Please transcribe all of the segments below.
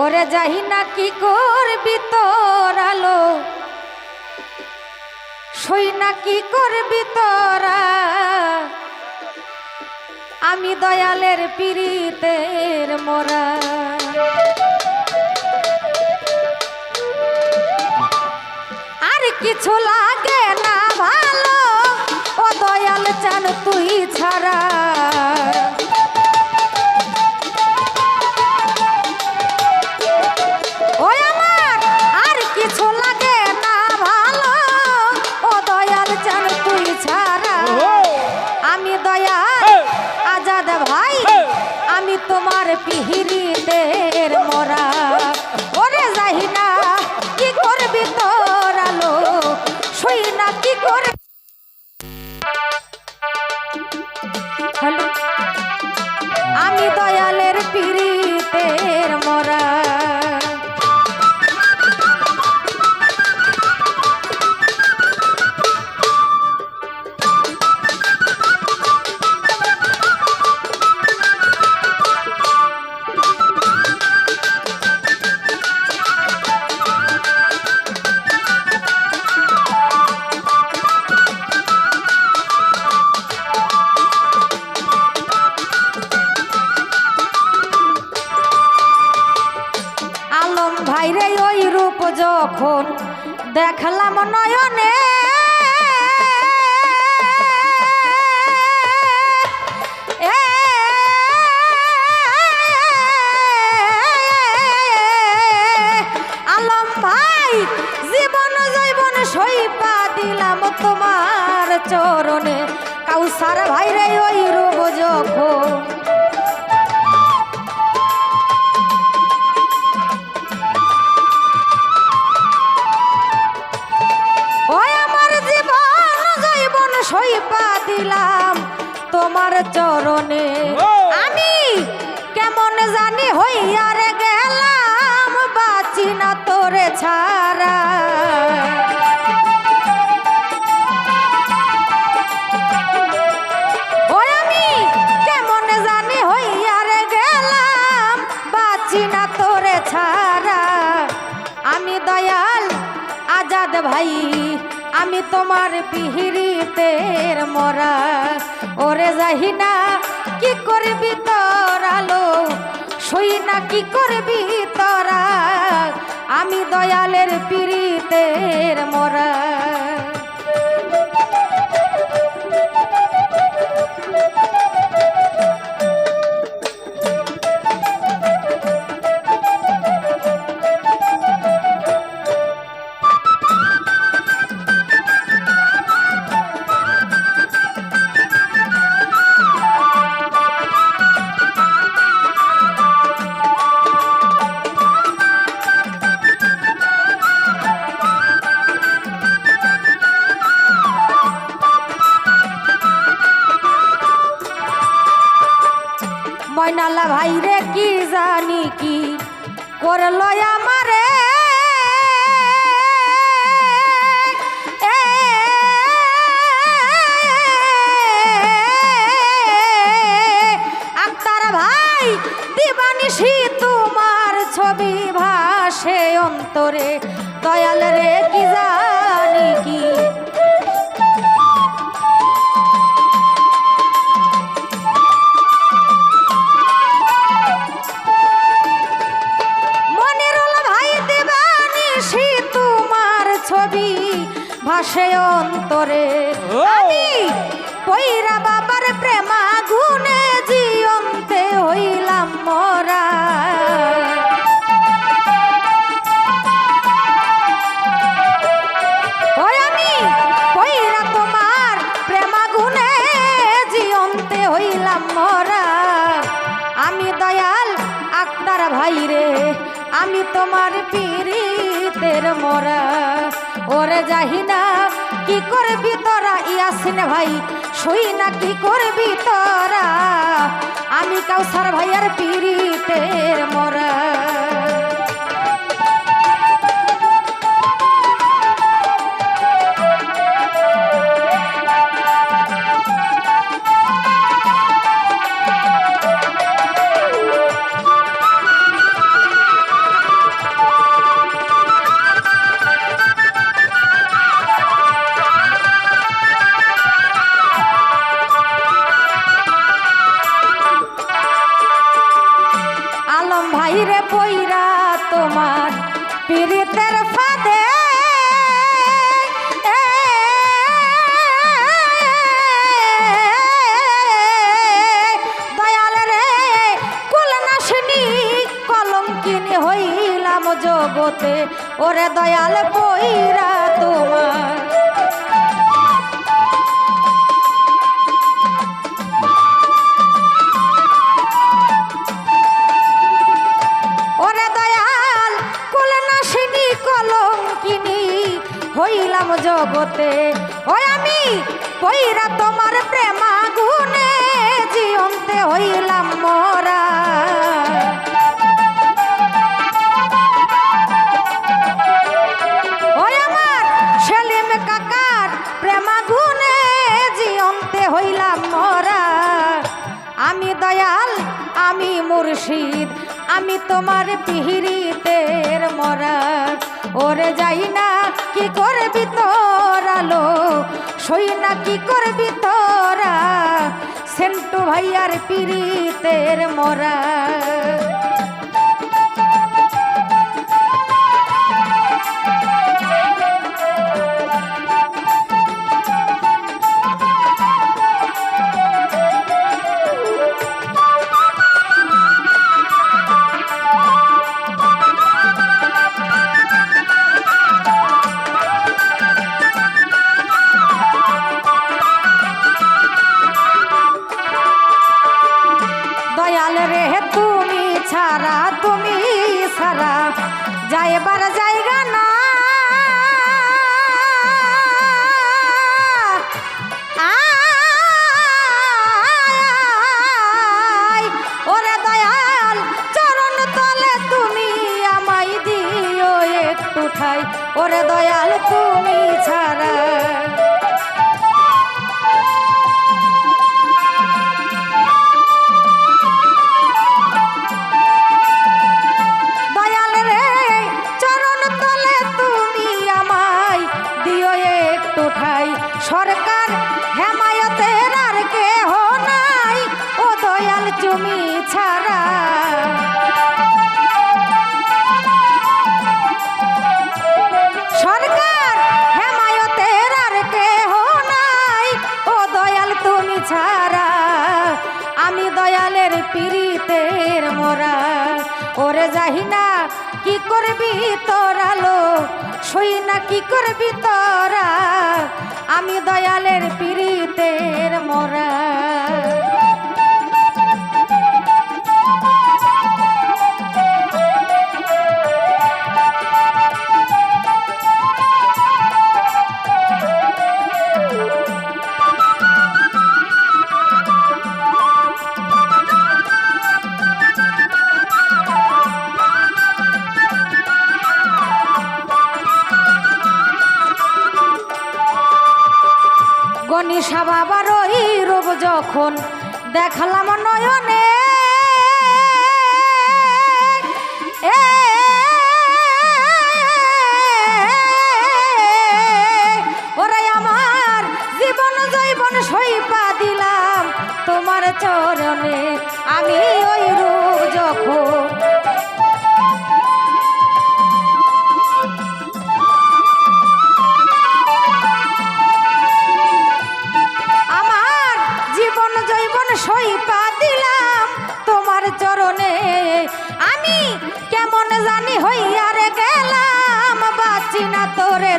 ওরে যাহি না কি করবি তোর আলো? সই না কি করবি তোরা? আমি দয়ালের পীড়িতের মোরা। আর কিছু লাগে না ভালো, ও দয়াল চান তুই ছাড়া। তোমার পিহিরিদের মরা। ওরে যাই না কি করবি তোর আলো? শুই না, কি করবি আমি দয়ালের ভাইরে ওই রূপ যখন দেখলাম নয়নে আলম জীবন দিলাম তোমার চরণে। কাউসার ভাইরে ওই রূপ যখন চরণে। আমি কেমন জানি হইয়ারে গেলাম বাঁচি না তোরে ছাড়া। ভাই। আমি তোমার পিহিরি তের মরা। ওরে যাহি না কি করবি তোর আলো? সই না, কি করবি তোরা আমি দয়ালের পিরিতের মরা। ময়নালা ভাই রে, কি জানি কি করল আমারে? আক্তার ভাই তোমার ছবি ভাসে অন্তরে। দয়াল রে, কি জানি ভাসে অন্তরে! আমি পৈরা বাবার প্রেমা গুনে জিয়ন্তে হইলাম মরা। হইলাম মরা। আমি দয়াল আক্তার ভাই রে আমি তোমার পীড়িতের মরা। ওরে না কি করবি তোরা? ইয়াসিন ভাই, শুই না, কি করবি তোরা? আমি কাউসার ভাইয়ার পিরিতের মরা। রে পইরা তোমার পীড়িতের ফাঁদে। দয়াল রে কুলনাশিনী কলঙ্কিনী হইলাম জগতে। ওরে দয়াল পইরা তোমার মুর্শিদ আমি তোমার পিহিরিতের মরা ওরে যাই না, কি করবি তোরালো সই না, কি করবি তোরা? সেন্টু ভাইয়ার পিরিতের মরা ওরে দয়াল তুমি ছাড়া। ছাড়া, আমি দয়ালের পীড়িতের মোরা। ওরে যাহি না, কি করবি তোরালো সই না, কি করবি তোরা? আমি দয়ালের পীড়িতের মোরা। ওই রূপ যখন দেখলাম নয়নে। ওরে আমার জীবন জৈবন সইপা দিলাম। তোমার চরণে আমি ওই রূপ যখন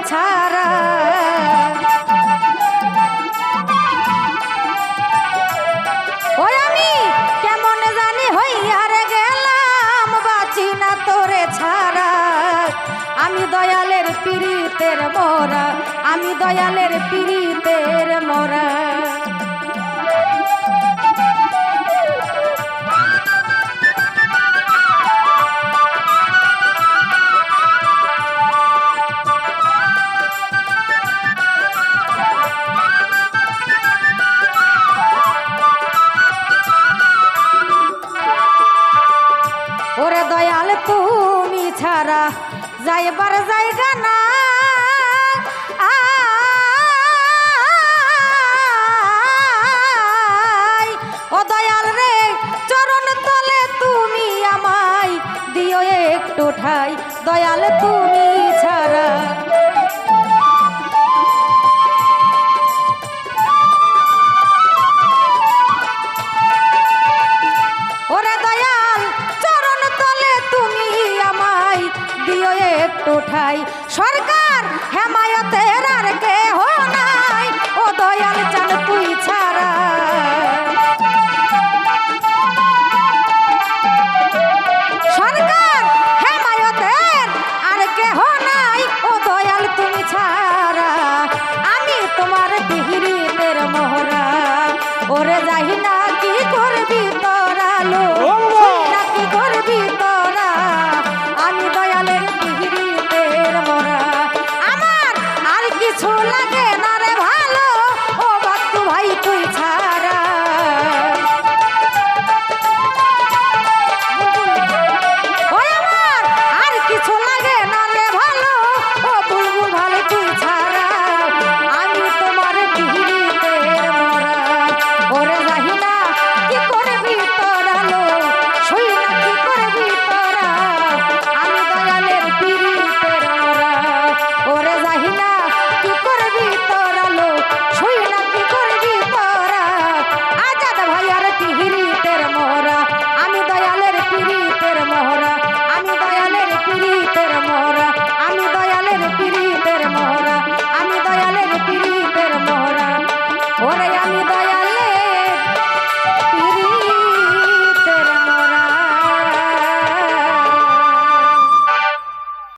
ছাড়া। ওই আমি কেমন জানি হইয়ারে গেলাম, বাঁচি না তোরে ছাড়া। আমি দয়ালের পিড়িতের মরা, আমি দয়ালের পিড়িতের মরা। যাইবার জায়গা না। ও দয়াল রে, চরণ তলে তুমি আমায় দিও এক একটু ঠাই দয়াল তুমি দিও একটু ঠাই। সরকার হেমায়তের আর কেহ নাই। ও দয়াল চান তুই ছাড়া। আমি তোমার বিহিরিতের মোহরা ওরে না কি করবি তোরা লো নাকি করবি তোরা? আমি দয়ালের